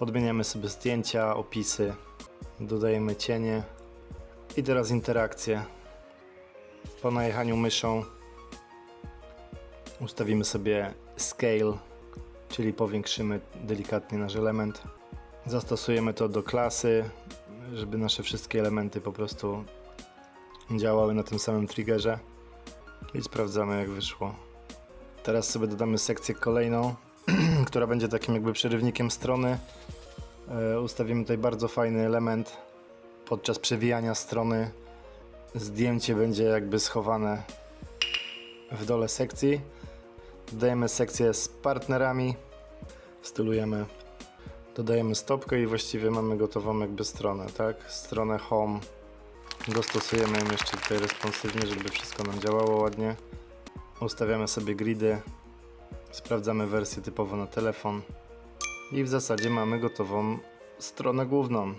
Podmieniamy sobie zdjęcia, opisy, dodajemy cienie i teraz interakcje. Po najechaniu myszą ustawimy sobie scale, czyli powiększymy delikatnie nasz element. Zastosujemy to do klasy, żeby nasze wszystkie elementy po prostu działały na tym samym triggerze i sprawdzamy jak wyszło. Teraz sobie dodamy sekcję kolejną, która będzie takim jakby przerywnikiem strony. E, Ustawimy tutaj bardzo fajny element. Podczas przewijania strony zdjęcie będzie jakby schowane w dole sekcji. Dodajemy sekcję z partnerami, stylujemy, dodajemy stopkę i właściwie mamy gotową jakby stronę, tak? Stronę home. Dostosujemy ją jeszcze tutaj responsywnie, żeby wszystko nam działało ładnie. Ustawiamy sobie gridy, sprawdzamy wersję typowo na telefon i w zasadzie mamy gotową stronę główną.